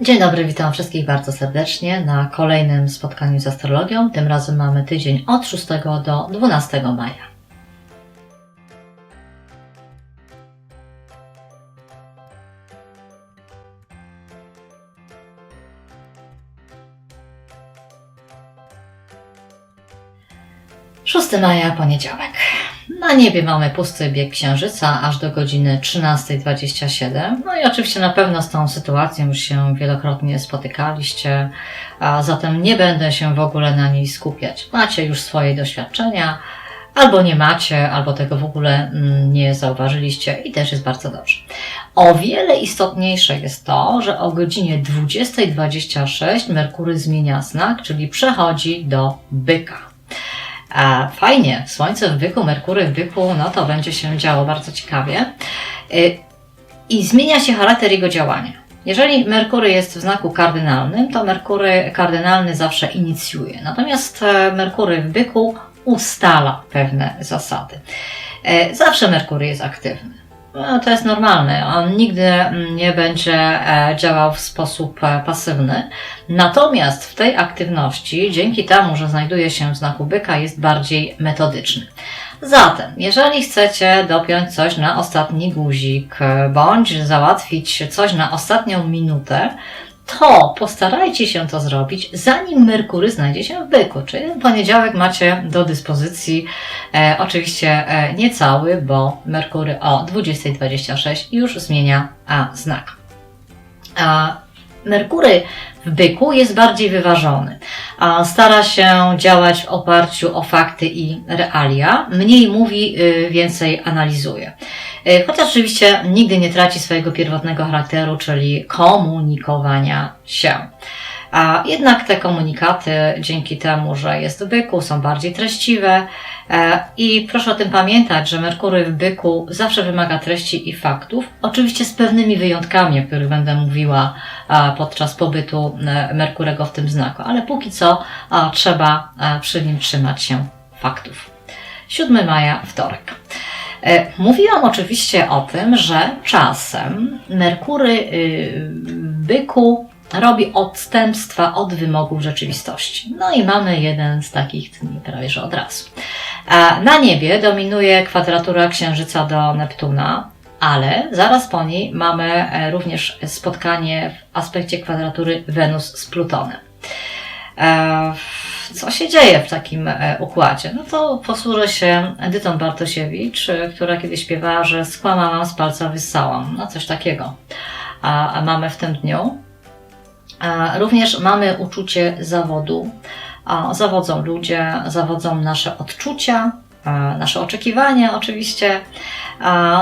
Dzień dobry, witam wszystkich bardzo serdecznie na kolejnym spotkaniu z astrologią. Tym razem mamy tydzień od 6 do 12 maja. Szósty maja, poniedziałek. Na niebie mamy pusty bieg księżyca aż do godziny 13.27. No i oczywiście na pewno z tą sytuacją już się wielokrotnie spotykaliście, a zatem nie będę się w ogóle na niej skupiać. Macie już swoje doświadczenia, albo nie macie, albo tego w ogóle mm, nie zauważyliście i też jest bardzo dobrze. O wiele istotniejsze jest to, że o godzinie 20.26 Merkury zmienia znak, czyli przechodzi do byka. A fajnie, Słońce w byku, Merkury w byku, no to będzie się działo bardzo ciekawie. Y, I zmienia się charakter jego działania. Jeżeli Merkury jest w znaku kardynalnym, to Merkury kardynalny zawsze inicjuje. Natomiast e, Merkury w byku ustala pewne zasady. E, Zawsze Merkury jest aktywny. No, to jest normalne. On nigdy mm, nie będzie e, działał w sposób e, pasywny. Natomiast w tej aktywności, dzięki temu, że znajduje się w znaku byka, jest bardziej metodyczny. Zatem, jeżeli chcecie dopiąć coś na ostatni guzik, e, bądź załatwić coś na ostatnią minutę, to postarajcie się to zrobić, zanim Merkury znajdzie się w byku. Czyli poniedziałek macie do dyspozycji, e, oczywiście e, nie cały, bo Merkury o 20.26 już zmienia a, znak. A Merkury w byku jest bardziej wyważony. A stara się działać w oparciu o fakty i realia. Mniej mówi, y, więcej analizuje. Y, Chociaż oczywiście nigdy nie traci swojego pierwotnego charakteru, czyli komunikowania się. A jednak te komunikaty, dzięki temu, że jest w byku, są bardziej treściwe. E, I proszę o tym pamiętać, że Merkury w byku zawsze wymaga treści i faktów. Oczywiście z pewnymi wyjątkami, o których będę mówiła e, podczas pobytu e, Merkurego w tym znaku, ale póki co e, trzeba e, przy nim trzymać się faktów. 7 maja, wtorek. E, Mówiłam oczywiście o tym, że czasem Merkury y, byku robi odstępstwa od wymogów rzeczywistości. No i mamy jeden z takich dni prawie że od razu. E, Na niebie dominuje kwadratura Księżyca do Neptuna, ale zaraz po niej mamy e, również spotkanie w aspekcie kwadratury Wenus z Plutonem. Co się dzieje w takim e, układzie? No to posłużę się Edytą Bartosiewicz, e, która kiedyś śpiewała, że skłamałam, z palca wyssałam. No coś takiego a, mamy w tym dniu. Również mamy uczucie zawodu. Zawodzą ludzie, zawodzą nasze odczucia, nasze oczekiwania oczywiście.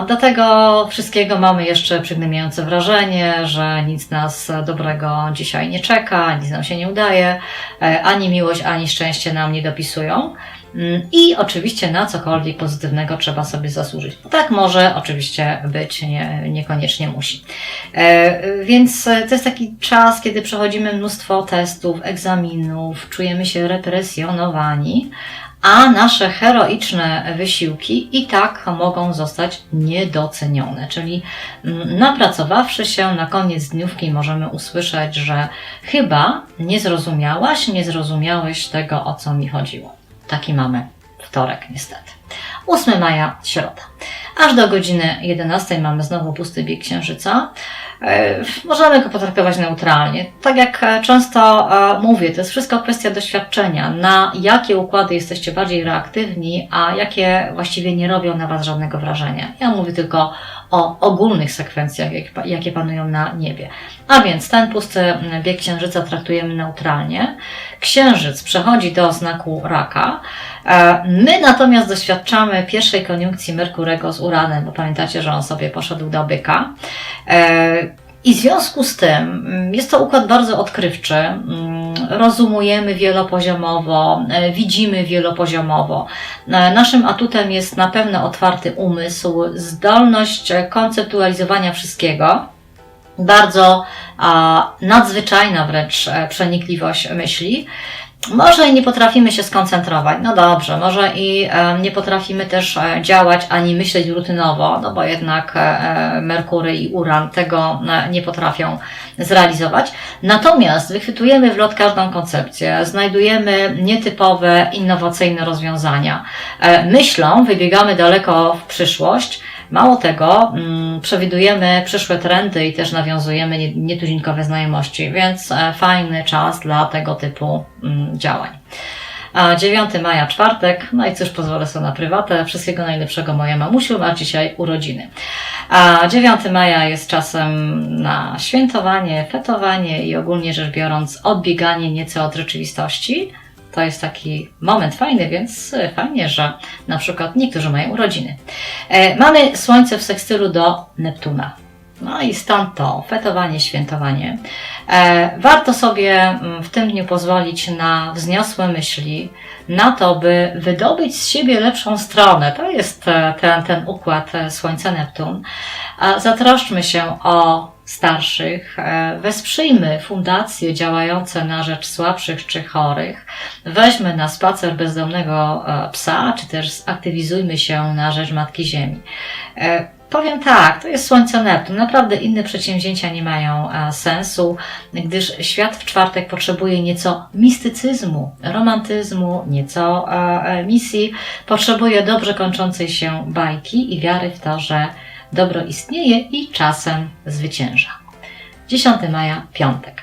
Do tego wszystkiego mamy jeszcze przygnębiające wrażenie, że nic nas dobrego dzisiaj nie czeka, nic nam się nie udaje, e, ani miłość, ani szczęście nam nie dopisują. Mm, I oczywiście na cokolwiek pozytywnego trzeba sobie zasłużyć. Tak może oczywiście być, nie, niekoniecznie musi. E, Więc to jest taki czas, kiedy przechodzimy mnóstwo testów, egzaminów, czujemy się represjonowani, a nasze heroiczne wysiłki i tak mogą zostać niedocenione. Czyli mm, napracowawszy się na koniec dniówki możemy usłyszeć, że chyba nie zrozumiałaś, nie zrozumiałeś tego, o co mi chodziło. Taki mamy wtorek niestety. 8 maja, środa. Aż do godziny 11 mamy znowu pusty bieg księżyca. E, Możemy go potraktować neutralnie. Tak jak e, często e, mówię, to jest wszystko kwestia doświadczenia, na jakie układy jesteście bardziej reaktywni, a jakie właściwie nie robią na Was żadnego wrażenia. Ja mówię tylko o ogólnych sekwencjach, jak- jakie panują na niebie. A więc ten pusty mm, bieg księżyca traktujemy neutralnie. Księżyc przechodzi do znaku raka. My natomiast doświadczamy pierwszej koniunkcji Merkurego z Uranem, bo pamiętacie, że on sobie poszedł do byka. E, I w związku z tym mm, jest to układ bardzo odkrywczy. Mm, Rozumujemy wielopoziomowo, e, widzimy wielopoziomowo. E, Naszym atutem jest na pewno otwarty umysł, zdolność konceptualizowania wszystkiego bardzo a, nadzwyczajna wręcz przenikliwość myśli. Może i nie potrafimy się skoncentrować, no dobrze, może i e, nie potrafimy też e, działać ani myśleć rutynowo, no bo jednak e, Merkury i Uran tego nie potrafią zrealizować. Natomiast wychwytujemy w lot każdą koncepcję, znajdujemy nietypowe, innowacyjne rozwiązania. Myślą wybiegamy daleko w przyszłość, Mało tego, mm, przewidujemy przyszłe trendy i też nawiązujemy nie- nietuzinkowe znajomości, więc e, fajny czas dla tego typu mm, działań. A 9 maja, czwartek, no i cóż, pozwolę sobie na prywatę. Wszystkiego najlepszego moja mamusiu, ma dzisiaj urodziny. A 9 maja jest czasem na świętowanie, fetowanie i ogólnie rzecz biorąc odbieganie nieco od rzeczywistości. To jest taki moment fajny, więc fajnie, że na przykład niektórzy mają urodziny. E, Mamy Słońce w sekstylu do Neptuna. No i stąd to fetowanie, świętowanie. E, Warto sobie mm, w tym dniu pozwolić na wzniosłe myśli, na to, by wydobyć z siebie lepszą stronę. To jest e, ten, ten układ Słońce-Neptun. Zatroszczmy się o starszych, e, wesprzyjmy fundacje działające na rzecz słabszych czy chorych, weźmy na spacer bezdomnego e, psa, czy też zaktywizujmy się na rzecz Matki Ziemi. E, Powiem tak, to jest Słońce Neptun. Naprawdę inne przedsięwzięcia nie mają sensu, gdyż świat w czwartek potrzebuje nieco mistycyzmu, romantyzmu, nieco misji, potrzebuje dobrze kończącej się bajki i wiary w to, że dobro istnieje i czasem zwycięża. 10 maja, piątek.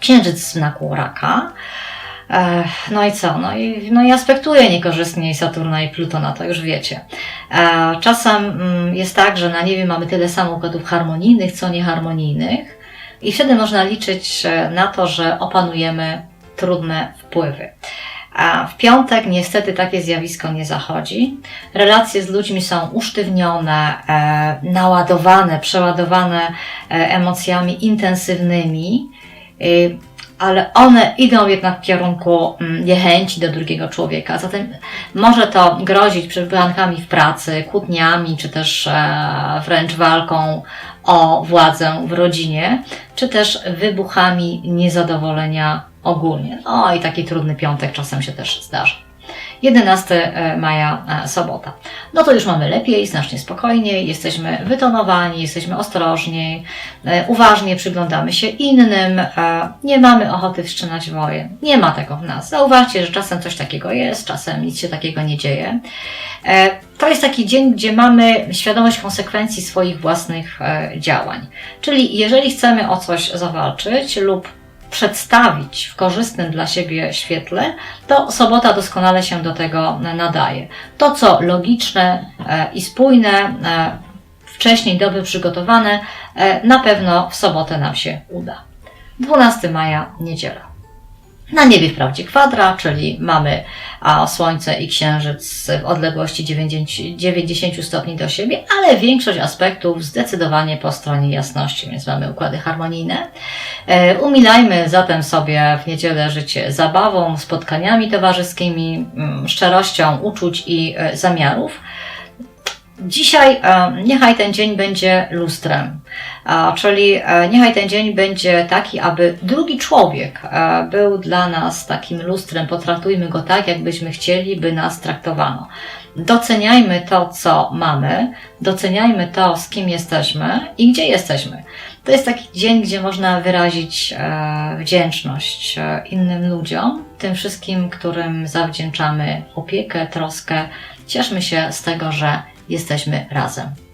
Księżyc w znaku raka. No i co? No i, no i aspektuje niekorzystnie Saturna i Plutona, to już wiecie. E, Czasem mm, jest tak, że na niebie mamy tyle samo układów harmonijnych, co nieharmonijnych i wtedy można liczyć e, na to, że opanujemy trudne wpływy. A w piątek niestety takie zjawisko nie zachodzi. Relacje z ludźmi są usztywnione, e, naładowane, przeładowane e, emocjami intensywnymi, y, ale one idą jednak w kierunku mm, niechęci do drugiego człowieka. Zatem może to grozić przybłankami w pracy, kłótniami, czy też e, wręcz walką o władzę w rodzinie, czy też wybuchami niezadowolenia ogólnie. No i taki trudny piątek czasem się też zdarza. 11 maja, e, sobota. No to już mamy lepiej, znacznie spokojniej, jesteśmy wytonowani, jesteśmy ostrożniej, e, uważnie przyglądamy się innym, e, nie mamy ochoty wszczynać wojen. Nie ma tego w nas. Zauważcie, że czasem coś takiego jest, czasem nic się takiego nie dzieje. E, To jest taki dzień, gdzie mamy świadomość konsekwencji swoich własnych e, działań. Czyli jeżeli chcemy o coś zawalczyć lub przedstawić w korzystnym dla siebie świetle, to sobota doskonale się do tego nadaje. To, co logiczne e, i spójne, e, wcześniej dobrze przygotowane, e, na pewno w sobotę nam się uda. 12 maja, niedziela. Na niebie wprawdzie kwadra, czyli mamy a, Słońce i Księżyc w odległości 90, 90 stopni do siebie, ale większość aspektów zdecydowanie po stronie jasności, więc mamy układy harmonijne. E, umilajmy zatem sobie w niedzielę życie zabawą, spotkaniami towarzyskimi, mm, szczerością uczuć i e, zamiarów. Dzisiaj e, niechaj ten dzień będzie lustrem, czyli niechaj ten dzień będzie taki, aby drugi człowiek był dla nas takim lustrem. Potraktujmy go tak, jakbyśmy chcieli, by nas traktowano. Doceniajmy to, co mamy, doceniajmy to, z kim jesteśmy i gdzie jesteśmy. To jest taki dzień, gdzie można wyrazić e, wdzięczność e, innym ludziom, tym wszystkim, którym zawdzięczamy opiekę, troskę. Cieszmy się z tego, że jesteśmy razem.